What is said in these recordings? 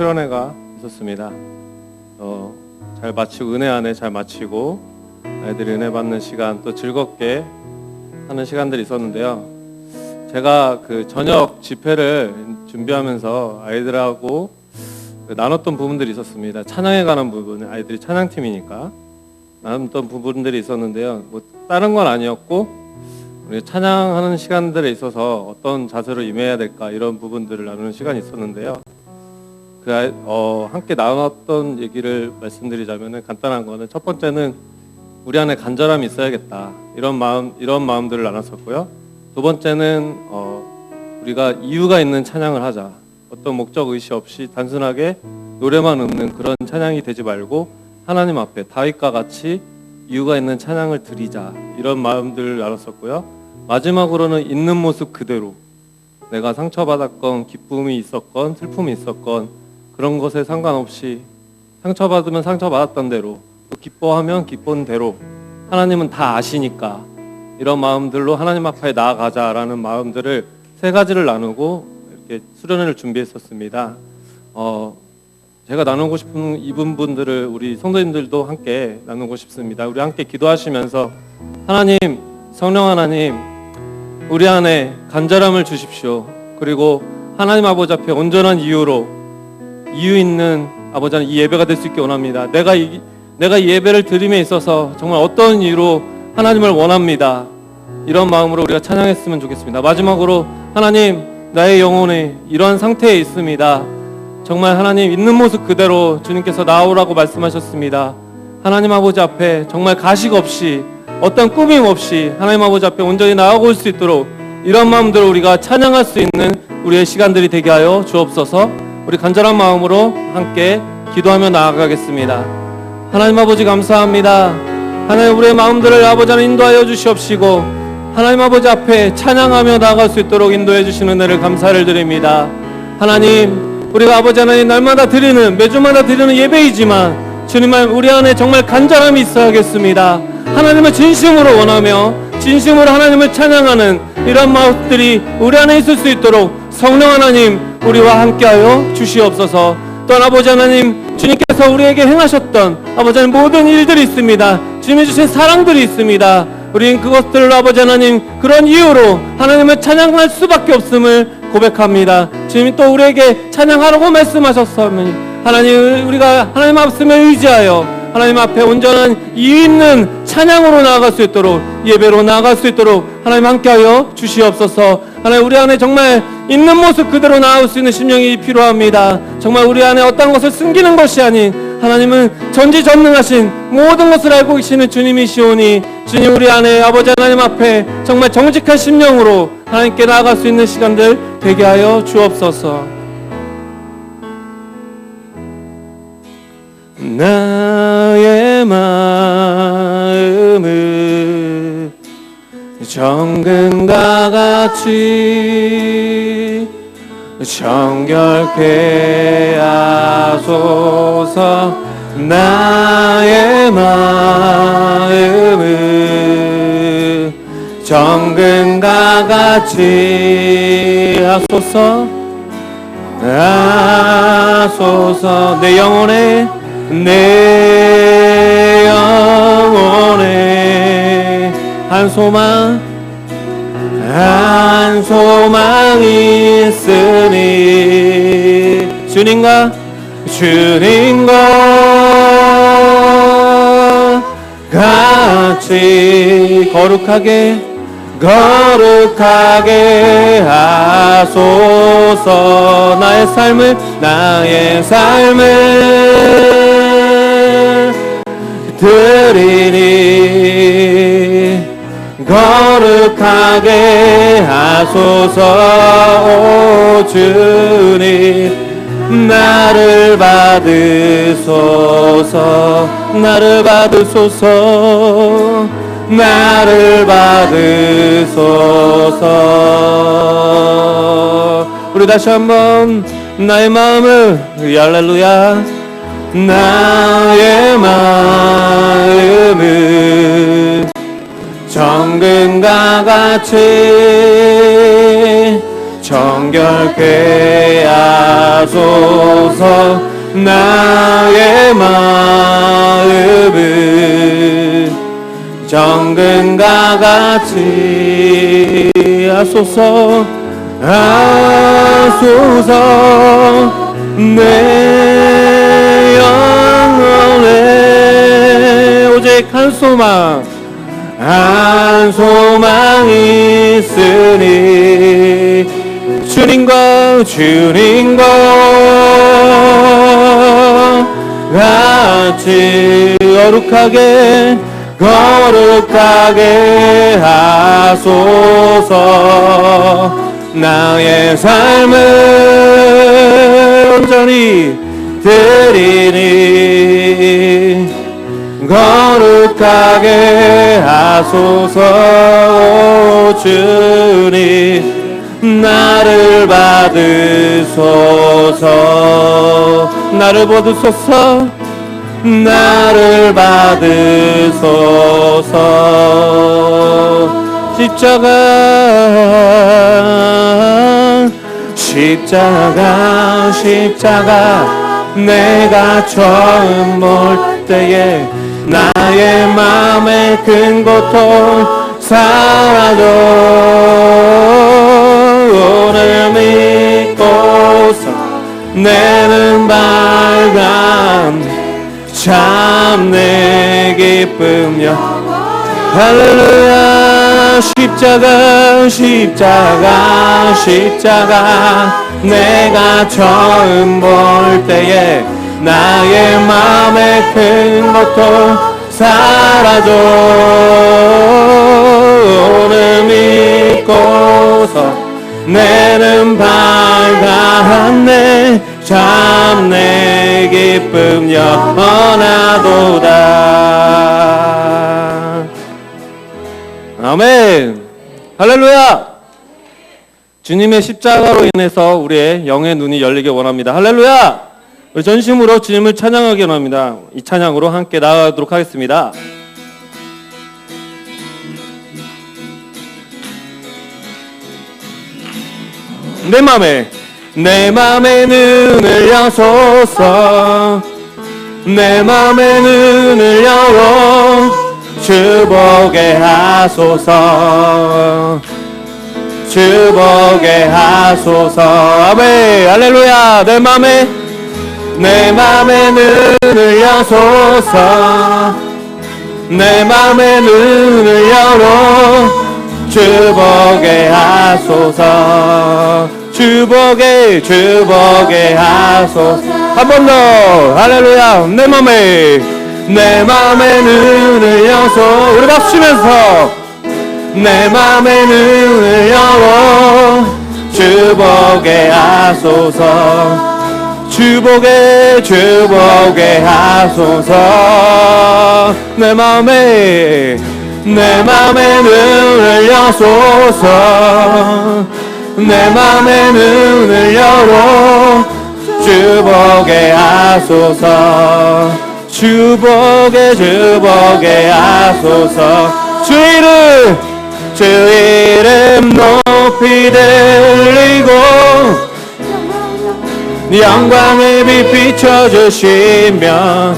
수련회가 있었습니다. 어, 잘 마치고 은혜 안에 잘 마치고 아이들이 은혜 받는 시간 또 즐겁게 하는 시간들이 있었는데요. 제가 그 저녁 집회를 준비하면서 아이들하고 그 나눴던 부분들이 있었습니다. 찬양에 관한 부분, 아이들이 찬양팀이니까 나눴던 부분들이 있었는데요. 뭐 다른 건 아니었고 우리 찬양하는 시간들에 있어서 어떤 자세로 임해야 될까 이런 부분들을 나누는 시간이 있었는데요. 그 아이- 어, 함께 나눴던 얘기를 말씀드리자면은 간단한 거는 첫 번째는 우리 안에 간절함이 있어야겠다 이런 마음 이런 마음들을 나눴었고요. 두 번째는 어, 우리가 이유가 있는 찬양을 하자 어떤 목적 의식 없이 단순하게 노래만 읊는 그런 찬양이 되지 말고 하나님 앞에 다윗과 같이 이유가 있는 찬양을 드리자 이런 마음들을 나눴었고요. 마지막으로는 있는 모습 그대로 내가 상처받았건 기쁨이 있었건 슬픔이 있었건 그런 것에 상관없이 상처받으면 상처받았던 대로 또 기뻐하면 기쁜 대로 하나님은 다 아시니까 이런 마음들로 하나님 앞에 나아가자라는 마음들을 세 가지를 나누고 이렇게 수련회를 준비했었습니다. 어, 제가 나누고 싶은 이 부분들을 우리 성도님들도 함께 나누고 싶습니다. 우리 함께 기도하시면서 하나님, 성령 하나님, 우리 안에 간절함을 주십시오. 그리고 하나님 아버지 앞에 온전한 이유로 이유 있는 아버지 하나님 이 예배가 될 수 있게 원합니다. 내가 이, 내가 이 예배를 드림에 있어서 정말 어떤 이유로 하나님을 원합니다. 이런 마음으로 우리가 찬양했으면 좋겠습니다. 마지막으로 하나님 나의 영혼이 이러한 상태에 있습니다. 정말 하나님 있는 모습 그대로 주님께서 나오라고 말씀하셨습니다. 하나님 아버지 앞에 정말 가식 없이 어떤 꾸밈 없이 하나님 아버지 앞에 온전히 나아가 올수 있도록 이런 마음대로 우리가 찬양할 수 있는 우리의 시간들이 되게 하여 주옵소서. 우리 간절한 마음으로 함께 기도하며 나아가겠습니다. 하나님 아버지 감사합니다. 하나님 우리의 마음들을 아버지 하나님 인도하여 주시옵시고 하나님 아버지 앞에 찬양하며 나아갈 수 있도록 인도해 주시는 은혜를 감사를 드립니다. 하나님 우리가 아버지 하나님 날마다 드리는 매주마다 드리는 예배이지만 주님 안 우리 안에 정말 간절함이 있어야겠습니다. 하나님을 진심으로 원하며 진심으로 하나님을 찬양하는 이런 마음들이 우리 안에 있을 수 있도록 성령 하나님 우리와 함께하여 주시옵소서. 아버지 하나님 주님께서 우리에게 행하셨던 아버지 하나님 모든 일들이 있습니다. 주님이 주신 사랑들이 있습니다. 우리는 그것들을 아버지 하나님 그런 이유로 하나님을 찬양할 수밖에 없음을 고백합니다. 주님이 또 우리에게 찬양하라고 말씀하셨사오니 하나님 우리가 하나님 앞에 의지하여 하나님 앞에 온전한 이유 있는 찬양으로 나아갈 수 있도록 예배로 나아갈 수 있도록 하나님 함께하여 주시옵소서. 하나님 우리 안에 정말 있는 모습 그대로 나올 수 있는 심령이 필요합니다. 정말 우리 안에 어떤 것을 숨기는 것이 아닌 하나님은 전지전능하신 모든 것을 알고 계시는 주님이시오니 주님 우리 안에 아버지 하나님 앞에 정말 정직한 심령으로 하나님께 나아갈 수 있는 시간들 되게 하여 주옵소서. 나의 마음을 정금과 같이 정결케 하소서 나의 마음을 정금과 같이 하소서 하소서 내 영혼에 내 영혼에 한 소망 한 소망 있으니 주님과 주님과 같이 거룩하게 거룩하게 하소서. 나의 삶을 나의 삶을 드리니 거룩하게 하소서 오 주님. 나를 받으소서 나를 받으소서 나를 받으소서. 우리 다시 한번 나의 마음을 할렐루야. 나의 마음을 정금과 같이 정결케 하소서 나의 마음을 정금과 같이 하소서 하소서 내 영혼에 오직 한 소망 한 소망 있으니 주님과 주님과 같이 거룩하게 거룩하게 하소서. 나의 삶을 온전히 드리니 거룩하게 하소서 주님. 나를 받으소서. 나를 받으소서. 나를 받으소서. 십자가 십자가 십자가. 내가 처음 볼 때에 나의 마음의 큰 고통 사라져. 오늘 믿고서 내는 밝은 참내 기쁨여 할렐루야. 십자가 십자가 십자가. 내가 처음 볼 때에 나의 마음의 큰 고통 사라져. 오늘 믿고서 내는 밝은 내 참내 기쁨 영원하도다. 아멘. 할렐루야. 주님의 십자가로 인해서 우리의 영의 눈이 열리길 원합니다. 할렐루야 전심으로 주님을 찬양하기 원합니다. 이 찬양으로 함께 나아가도록 하겠습니다. 내 맘에 내 맘에 눈을 여소서. 내 맘에 눈을 열어 주보게 하소서. 주보게 하소서. 아멘. 할렐루야. 내 맘에 내 맘에 눈을 여소서. 내 맘에 눈을 열어 주보게 하소서. 주보게 주보게 하소서. 한 번 더. 할렐루야. 내 맘에. 내 맘에 눈을 여서. 우리 박수 치면서. 내 맘에 눈을 열어 주보게 하소서 주보게 주보게 하소서. 내 맘에 내 맘에 눈을 여소서. 내 맘에 눈을 열어. 주보게 하소서. 주보게 주보게 하소서. 주 이름 주 이름 높이 들 리고 영광의 빛 비춰주시며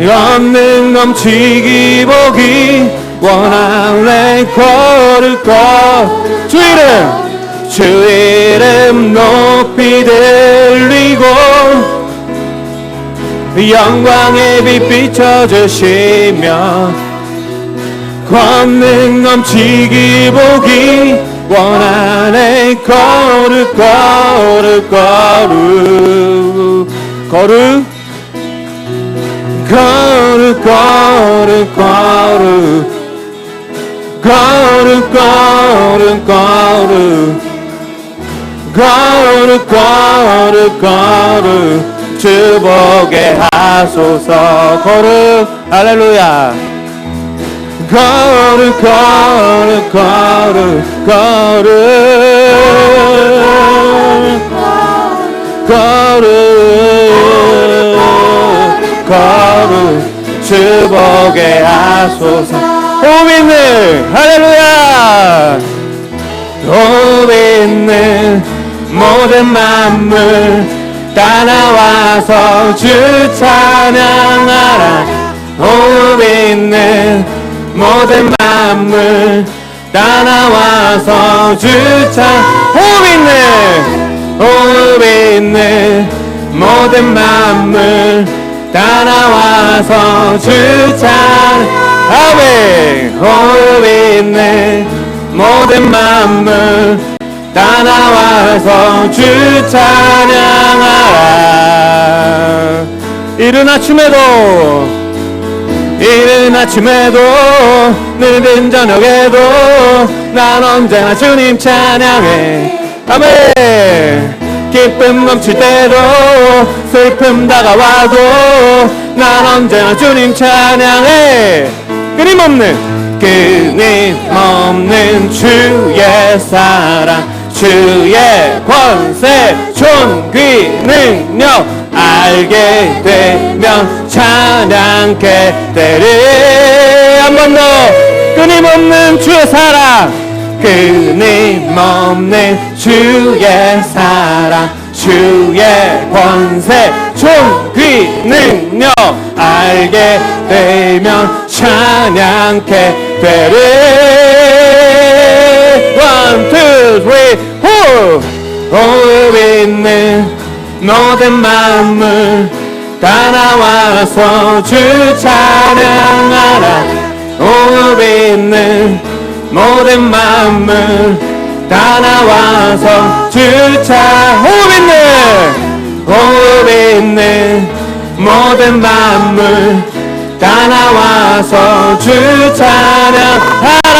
영능 넘치기 보기 원하네 거를거 주 이름 주 이름 높이 들리고 영광의 빛 비춰주시며 권능 넘치기 보기 원하네 거룩 거룩 거룩 거룩 거룩 거룩 거룩 거룩 거룩 거룩 거룩 거룩 거룩 주보게 하소서 거룩 할렐루야 거룩 거룩 거룩 거룩 거룩 거룩 주복의 하소서. 오민는 할렐루야. 오민는 모든 만물 따라와서 주 찬양하라. 오민는 모든 만물 다 나와서 주찬 호흡 있는 호흡 있는 모든 만물 다 나와서 주찬 아멘. 호흡 있는 모든 만물 다 나와서 주 찬양하라 이른 아침에도 이른 아침에도 늦은 저녁에도 난 언제나 주님 찬양해. 아멘. 기쁨 넘칠 때도 슬픔 다가와도 난 언제나 주님 찬양해. 끊임없는 끊임없는 주의 사랑 주의 권세 존귀 능력 알게 되면 찬양케 되리. 한 번 더. 끊임없는 주의 사랑. 끊임없는 주의 사랑. 주의 권세. 존귀 능력 알게 되면 찬양케 되리. One, two, three, four. 호흡 있는 모든 만물 다 나와서 주 찬양하라. 호흡 있는 모든 만물 다 나와서 주차 호흡 있는 있는 모든 만물 다 나와서 주 찬양하라.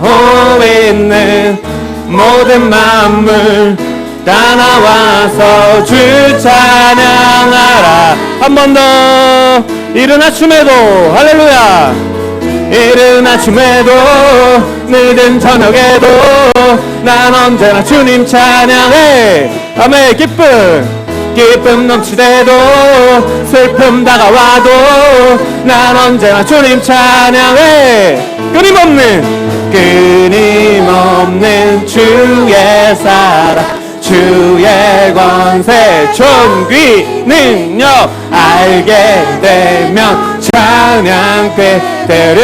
호흡 있는 모든 다 나와서 주 찬양하라. 한 번 더. 이른 아침에도. 할렐루야. 이른 아침에도. 늦은 저녁에도. 난 언제나 주님 찬양해. 아멘 기쁨. 기쁨 넘치대도. 슬픔 다가와도. 난 언제나 주님 찬양해. 끊임없는 끊임없는 주의 사랑 주의 권세 존귀 능력 알게 되면 찬양케 되리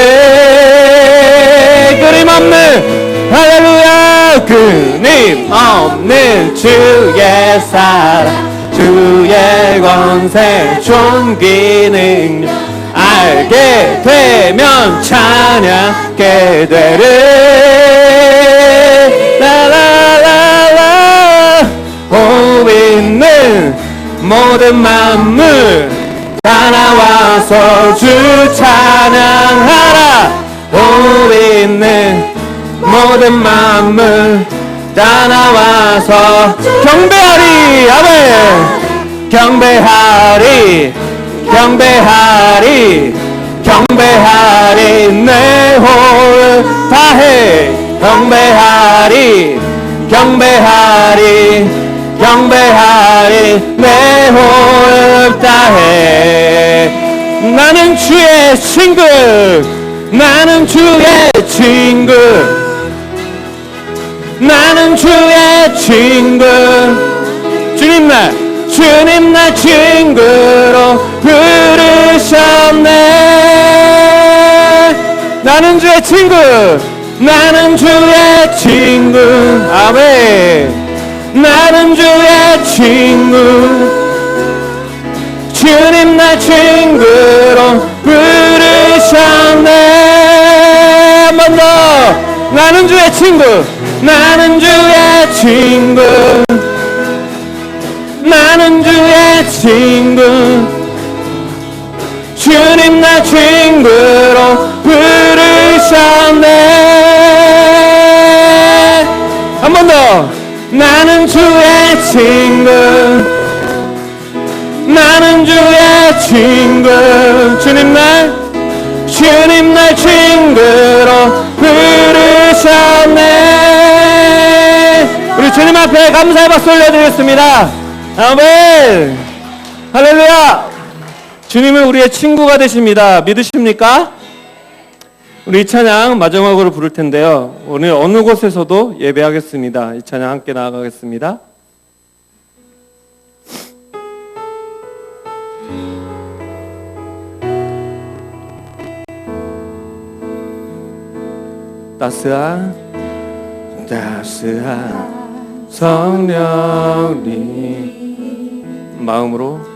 끊임없는 할렐루야 끊임없는 주의 사랑 주의 권세 존귀 능력 알게 되면 찬양케 되리 모든 만물 다 나와서 주 찬양하라. 호흡 있는 모든 만물 다 나와서 경배하리. 아멘. 경배하리. 경배하리. 경배하리. 내 호흡 다해. 경배하리. 경배하리 경배하리 내 호흡 다해. 나는 주의 친구 나는 주의 친구. 나는 주의 친구. 주님 나 주님 나 친구로 부르셨네. 나는 주의 친구 나는 주의 친구. 아멘 나는 주의 친구. 주님 나 친구로 부르셨네. 한번 더 나는 주의 친구 나는 주의 친구. 나는 주의 친구. 주님 나 친구로 나는 주의 친구. 나는 주의 친구. 주님 날 주님 날 친구로 부르셨네. 우리 주님 앞에 감사의 박수 올려드리겠습니다. 아멘. 할렐루야. 주님은 우리의 친구가 되십니다. 믿으십니까? 우리 이 찬양 마지막으로 부를 텐데요. 오늘 어느 곳에서도 예배하겠습니다. 이 찬양 함께 나아가겠습니다. 따스한 따스한 성령님 마음으로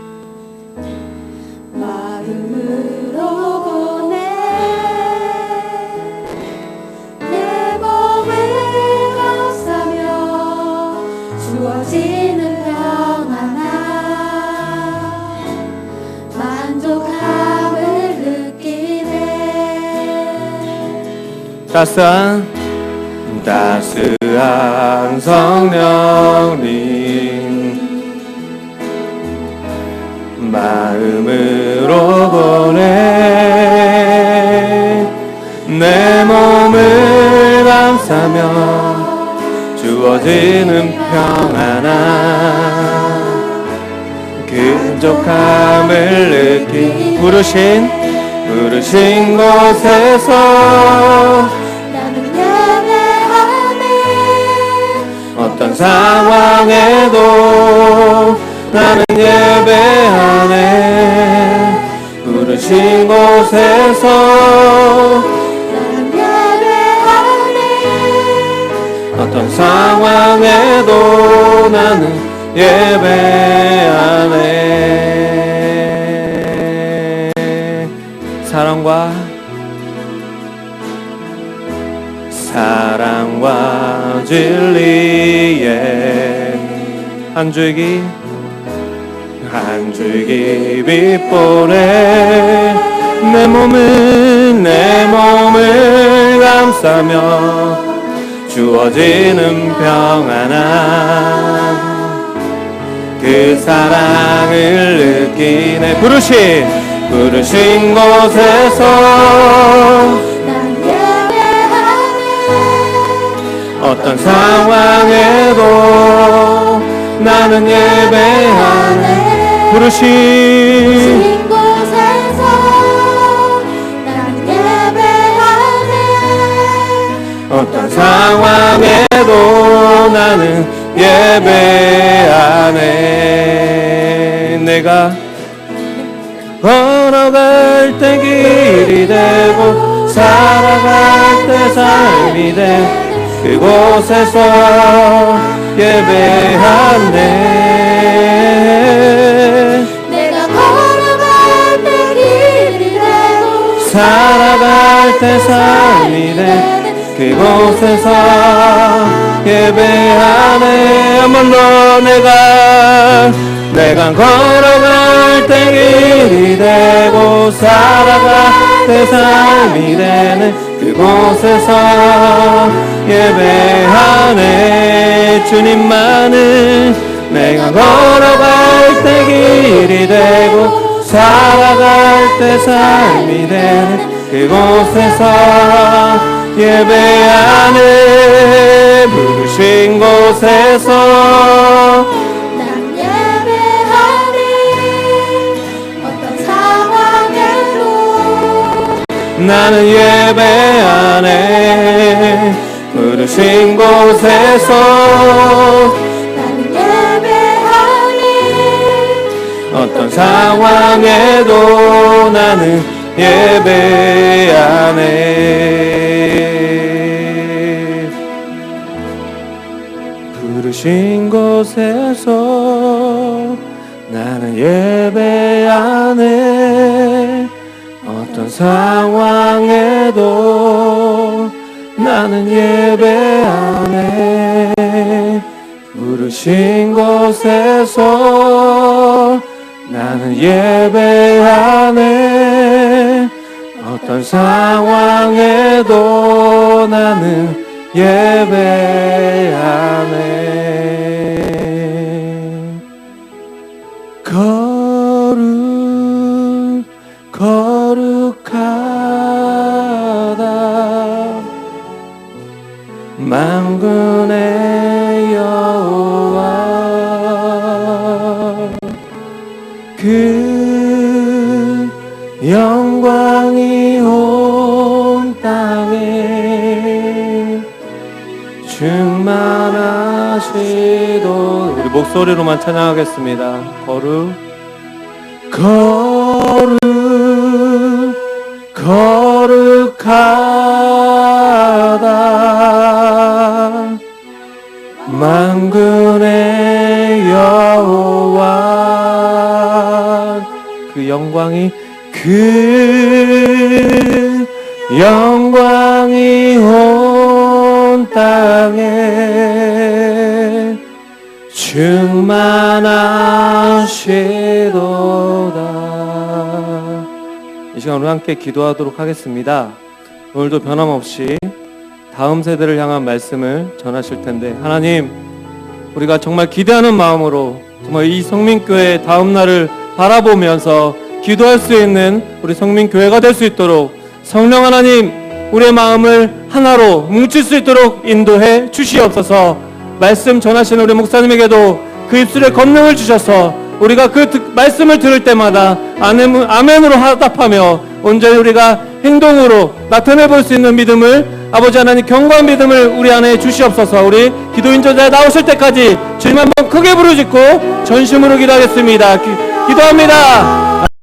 따스한 따스한 성령님 마음으로 보내 내 몸을 감싸며 주어지는 평안함 근족함을 느낀 부르신 부르신 곳에서 어떤 상황에도 나는 예배하네. 부르신 곳에서 어떤 상황에도 나는 예배하네. 사랑과 사랑과 진리에 한 줄기 한 줄기 빛보내 내 몸을 내 몸을 감싸며 주어지는 평안함. 그 사랑을 느끼네. 부르신 부르신 곳에서 어떤 상황에도 나는 예배하네. 부르신 진 곳에서 난 예배하네. 어떤 상황에도 나는 예배하네. 내가 걸어갈 때 길이 되고 살아갈 때 삶이 돼 그곳에서 예배하네. 내가 걸어갈 때 길이 되고 살아갈 때 삶이 돼 그곳에서 예배하네. 더 내가 내가 걸어갈 때 길이 되고 살아갈 때 삶이 되는 그곳에서 예배하네. 주님만을 내가 걸어갈 때 길이 되고 살아갈 때 삶이 되는 그곳에서 예배하네. 부르신 곳에서 난 예배하네. 어떤 상황에도 나는 예배하네 부르신 곳에서 난 예배하네 어떤 상황에도 나는 예배하네. 부르신 곳에서 나는 예배하네. 어떤 상황에도 나는 예배하네. 부르신 곳에서 나는 예배하네. 어떤 상황에도 나는 예배하네. 거 시도 우리 목소리로만 찬양하겠습니다. 거룩 거룩 거룩하다. 만군의 여호와. 그 영광이 그 영광이 온 땅에 충만하시도다. 이 시간 우리 함께 기도하도록 하겠습니다. 오늘도 변함없이 다음 세대를 향한 말씀을 전하실 텐데 하나님 우리가 정말 기대하는 마음으로 정말 이 성민교회 다음 날을 바라보면서 기도할 수 있는 우리 성민교회가 될 수 있도록 성령 하나님 우리의 마음을 하나로 뭉칠 수 있도록 인도해 주시옵소서 말씀 전하시는 우리 목사님에게도 그 입술에 권능을 주셔서 우리가 그 듣- 말씀을 들을 때마다 아멘, 아멘으로 화답하며 온전히 우리가 행동으로 나타내 볼 수 있는 믿음을 아버지 하나님 경고한 믿음을 우리 안에 주시옵소서. 우리 기도인 전자에 나오실 때까지 주님 한번 크게 부르짖고 전심으로 기도하겠습니다. 기, 기도합니다